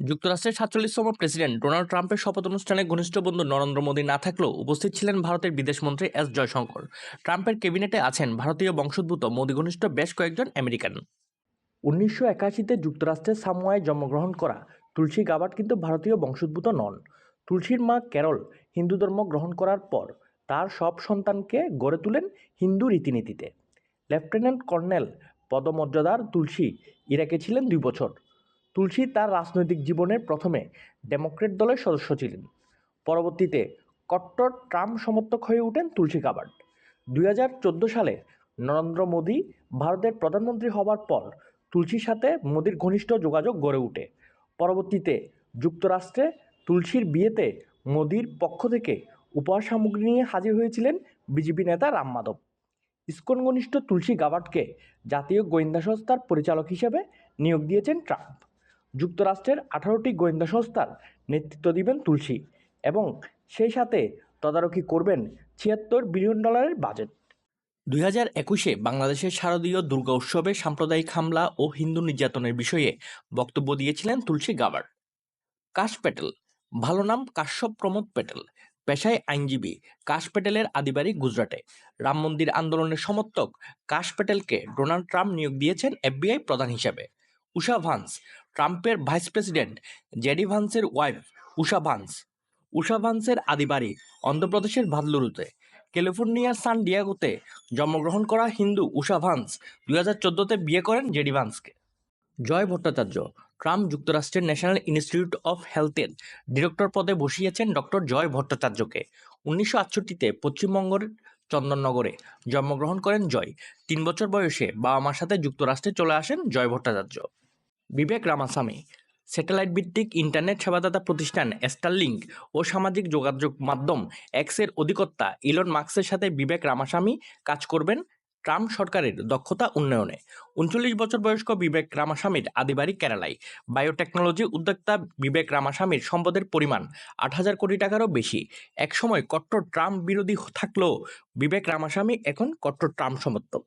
যুক্তরাষ্ট্রের সাতচল্লিশতম president Donald ট্রাম্পের শপথ অনুষ্ঠানে ঘনিষ্ঠ বন্ধু নরেন্দ্র মোদী না থাকলেও উপস্থিত ছিলেন ভারতের বিদেশমন্ত্রী এস জয়শঙ্কর। ট্রাম্পের ক্যাবিনেটে আছেন ভারতীয় বংশোদ্ভূত মোদী ঘনিষ্ঠ বেশ কয়েকজন আমেরিকান। উনিশশো একাশিতে যুক্তরাষ্ট্রের সামোয়ায় জন্মগ্রহণ করা তুলসী গাবাট কিন্তু ভারতীয় বংশোদ্ভূত নন। তুলসীর মা ক্যারল হিন্দু ধর্ম গ্রহণ করার পর তার সব সন্তানকে গড়ে তোলেন হিন্দু রীতিনীতিতে। লেফটেন্যান্ট কর্নেল পদমর্যাদার তুলসী ইরাকে ছিলেন দুই বছর। তুলসী তার রাজনৈতিক জীবনের প্রথমে ডেমোক্রেট দলের সদস্য ছিলেন। পরবর্তীতে কট্টর ট্রাম্প সমর্থক হয়ে ওঠেন তুলসী কাবাট দুই সালে নরেন্দ্র মোদী ভারতের প্রধানমন্ত্রী হবার পর তুলসীর সাথে মোদীর ঘনিষ্ঠ যোগাযোগ গড়ে ওঠে। পরবর্তীতে যুক্তরাষ্ট্রে তুলসীর বিয়েতে মোদীর পক্ষ থেকে উপহার সামগ্রী নিয়ে হাজির হয়েছিলেন বিজেপি নেতা রাম মাধব। ইস্কন ঘনিষ্ঠ তুলসী গাবাটকে জাতীয় গোয়েন্দা সংস্থার পরিচালক হিসেবে নিয়োগ দিয়েছেন ট্রাম্প। যুক্তরাষ্ট্রের আঠারোটি গোয়েন্দা সংস্থার নেতৃত্ব দিবেন তুলসী এবং সেই সাথে তদারকি করবেন ছিয়াত্তর বিলিয়ন ডলারের বাজেট দুই হাজার একুশে বাংলাদেশের শারদীয় দুর্গা উৎসবে সাম্প্রদায়িক হামলা ও হিন্দু নির্যাতনের বিষয়ে বক্তব্য দিয়েছিলেন তুলসী গাবার কাশ প্যাটেল ভালো নাম কাশ্যপ প্রমোদ প্যাটেল পেশায় আইনজীবী, কাশ প্যাটেলের আদিবাড়ি গুজরাটে। রাম মন্দির আন্দোলনের সমর্থক কাশ প্যাটেলকে ডোনাল্ড ট্রাম্প নিয়োগ দিয়েছেন এফবিআই প্রধান হিসেবে। উষা ভান্স ট্রাম্পের ভাইস প্রেসিডেন্ট জেডি ভান্সের ওয়াইফ উষা ভান্স। উষা ভান্সের আদিবাড়ি অন্ধ্রপ্রদেশের ভাদলুরুতে। ক্যালিফোর্নিয়ার সান ডিয়াগোতে জন্মগ্রহণ করা হিন্দু উষা ভান্স দুই হাজার চোদ্দোতে বিয়ে করেন জেডি ভান্সকে। জয় ভট্টাচার্য, ট্রাম্প যুক্তরাষ্ট্রের ন্যাশনাল ইনস্টিটিউট অফ হেলথের ডিরেক্টর পদে বসিয়েছেন ডক্টর জয় ভট্টাচার্যকে। উনিশশো আটষট্টিতে পশ্চিমবঙ্গের চন্দননগরে জন্মগ্রহণ করেন জয়। তিন বছর বয়সে বাবা মার সাথে যুক্তরাষ্ট্রে চলে আসেন জয় ভট্টাচার্য। বিবেক রামাস্বামী স্যাটেলাইট ভিত্তিক ইন্টারনেট সেবাদাতা প্রতিষ্ঠান স্টারলিংক ও সামাজিক যোগাযোগ মাধ্যম এক্সের অধিকর্তা ইলন মার্কসের সাথে বিবেক রামাস্বামী কাজ করবেন ট্রাম্প সরকারের দক্ষতা উন্নয়নে। উনচল্লিশ বছর বয়স্ক বিবেক রামাস্বামীর আদিবাড়ি কেরালায়। বায়োটেকনোলজি উদ্যোক্তা বিবেক রামাস্বামীর সম্পদের পরিমাণ আট হাজার কোটি টাকারও বেশি। একসময় কট্টর ট্রাম্প বিরোধী থাকলেও বিবেক রামাস্বামী এখন কট্টর ট্রাম্প সমর্থক।